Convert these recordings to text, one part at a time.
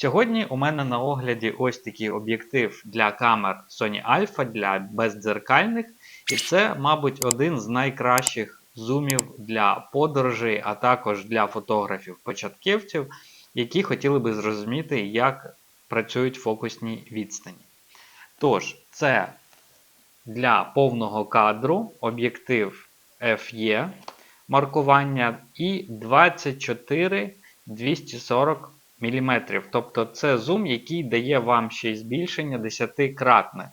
Сьогодні у мене на огляді ось такий об'єктив для камер Sony Alpha для бездзеркальних. І це, мабуть, один з найкращих зумів для подорожей, а також для фотографів-початківців, які хотіли би зрозуміти, як працюють фокусні відстані. Тож, це для повного кадру об'єктив FE маркування і 24 240 мм. Тобто це зум, який дає вам ще й збільшення 10-кратне.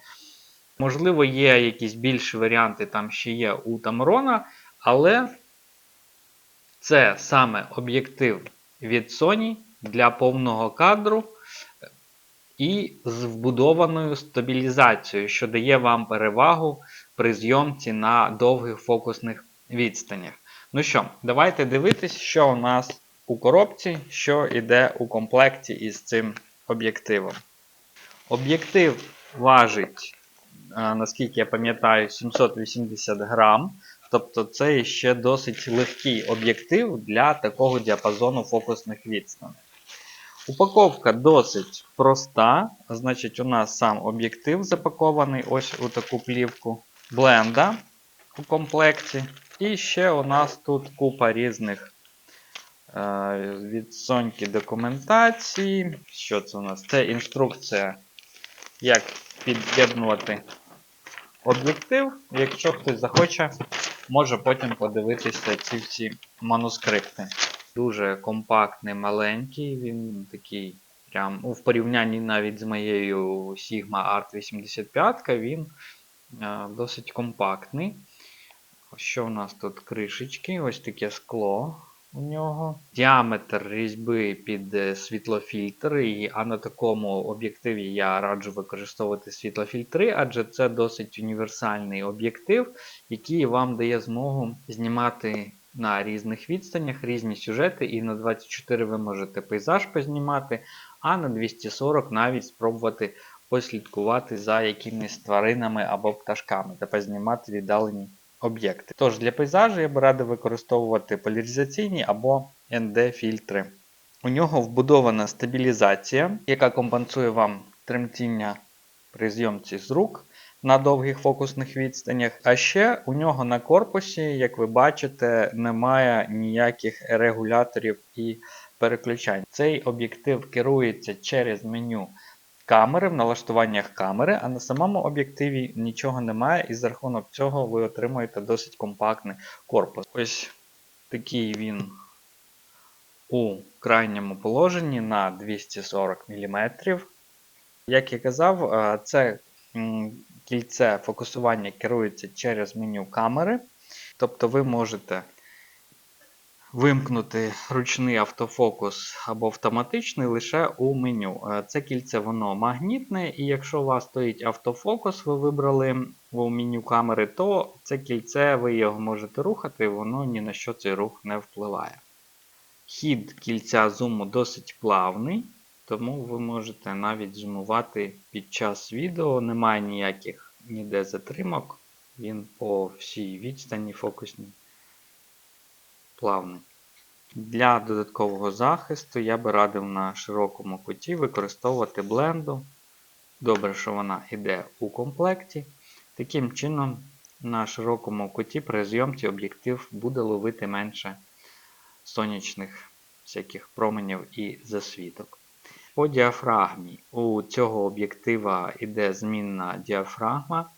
Можливо, є якісь більші варіанти, там ще є у Tamron, але це саме об'єктив від Sony для повного кадру і з вбудованою стабілізацією, що дає вам перевагу при зйомці на довгих фокусних відстанях. Ну що, давайте дивитись, що у нас у коробці, що йде у комплекті із цим об'єктивом. Об'єктив важить, наскільки я пам'ятаю, 780 грам. Тобто це ще досить легкий об'єктив для такого діапазону фокусних відстаней. Упаковка досить проста. Значить, у нас сам об'єктив запакований ось у таку плівку бленда у комплекті. І ще у нас тут купа різних е, від Соньки документації. Що це у нас? Це інструкція, як під'єднувати об'єктив. Якщо хтось захоче, може потім подивитися ці всі манускрипти. Дуже компактний, маленький, він такий прям ну, в порівнянні навіть з моєю Sigma Art 85 він е, досить компактний. Що у нас тут кришечки? Ось таке скло у нього. Діаметр різьби під світлофільтри, а на такому об'єктиві я раджу використовувати світлофільтри, адже це досить універсальний об'єктив, який вам дає змогу знімати на різних відстанях різні сюжети, і на 24 ви можете пейзаж познімати, а на 240 навіть спробувати послідкувати за якимись тваринами або пташками та познімати віддалені об'єкти. Тож для пейзажу я би радив використовувати поляризаційні або ND-фільтри. У нього вбудована стабілізація, яка компенсує вам тремтіння при зйомці з рук на довгих фокусних відстанях. А ще у нього на корпусі, як ви бачите, немає ніяких регуляторів і переключань. Цей об'єктив керується через меню камери в налаштуваннях камери, а на самому об'єктиві нічого немає, і за рахунок цього ви отримуєте досить компактний корпус. Ось такий він у крайньому положенні на 240 мм. Як я казав, це кільце фокусування керується через меню камери. Тобто ви можете вимкнути ручний автофокус або автоматичний лише у меню. Це кільце воно магнітне, і якщо у вас стоїть автофокус, ви вибрали у меню камери, то це кільце ви його можете рухати, воно ні на що цей рух не впливає. Хід кільця зуму досить плавний, тому ви можете навіть зумувати під час відео, немає ніяких ніде затримок, він по всій відстані фокусній плавний. Для додаткового захисту я би радив на широкому куті використовувати бленду. Добре, що вона йде у комплекті. Таким чином, на широкому куті при зйомці об'єктив буде ловити менше сонячних всяких променів і засвіток. По діафрагмі у цього об'єктива йде змінна діафрагма,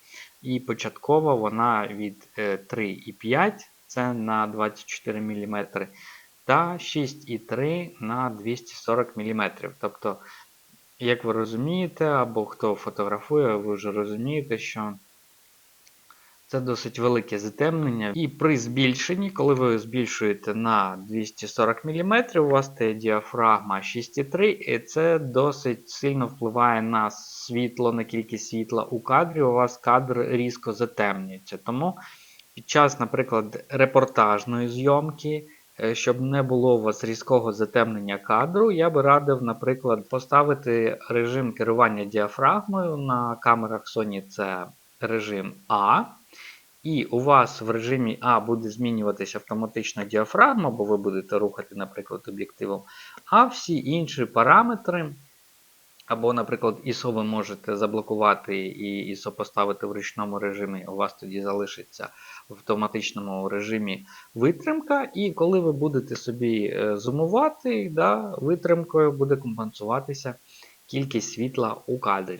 і початкова вона від 3,5 це на 24 мм, та 6,3 на 240 мм. Тобто, як ви розумієте, або хто фотографує, ви вже розумієте, що це досить велике затемнення. І при збільшенні, коли ви збільшуєте на 240 мм, у вас стає діафрагма 6,3, і це досить сильно впливає на світло, на кількість світла у кадрі. У вас кадр різко затемнюється. Тому під час, наприклад, репортажної зйомки, е, щоб не було у вас різкого затемнення кадру, я би радив, наприклад, поставити режим керування діафрагмою на камерах Sony це режим А. І у вас в режимі А буде змінюватися автоматично діафрагма, бо ви будете рухати, наприклад, об'єктивом. А всі інші параметри Або, наприклад, ISO ви можете заблокувати і ISO поставити в ручному режимі, у вас тоді залишиться в автоматичному режимі витримка. І коли ви будете собі е, зумувати, да, витримкою буде компенсуватися кількість світла у кадрі.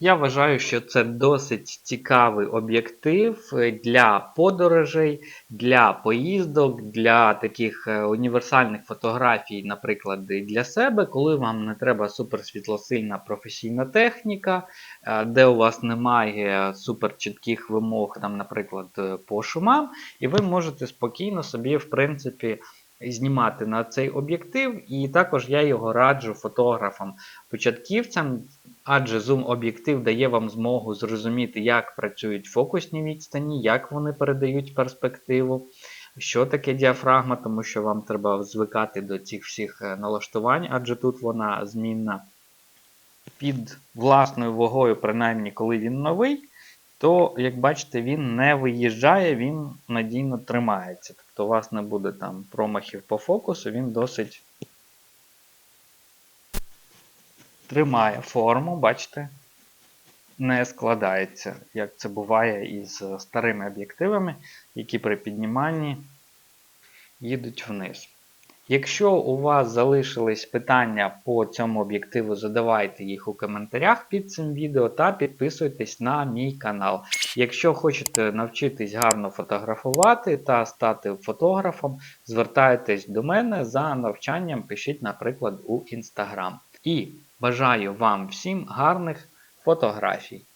Я вважаю, що це досить цікавий об'єктив е, для подорожей, для поїздок, для таких е, універсальних фотографій, наприклад, для себе, коли вам не треба суперсвітлосильна професійна техніка, е, де у вас немає суперчітких вимог, там, наприклад, по шумам, і ви можете спокійно собі, в принципі, знімати на цей об'єктив, і також я його раджу фотографам початківцям, адже зум-об'єктив дає вам змогу зрозуміти, як працюють фокусні відстані, як вони передають перспективу, що таке діафрагма, тому що вам треба звикати до цих всіх е, налаштувань, адже тут вона змінна під власною вагою, принаймні коли він новий. То, як бачите, він не виїжджає, він надійно тримається. Тобто у вас не буде там промахів по фокусу, він досить тримає форму, бачите, не складається, як це буває із старими об'єктивами, які при підніманні їдуть вниз. Якщо у вас залишились питання по цьому об'єктиву, задавайте їх у коментарях під цим відео та підписуйтесь на мій канал. Якщо хочете навчитись гарно фотографувати та стати фотографом, звертайтесь до мене за навчанням, пишіть, наприклад, у Instagram. І бажаю вам всім гарних фотографій!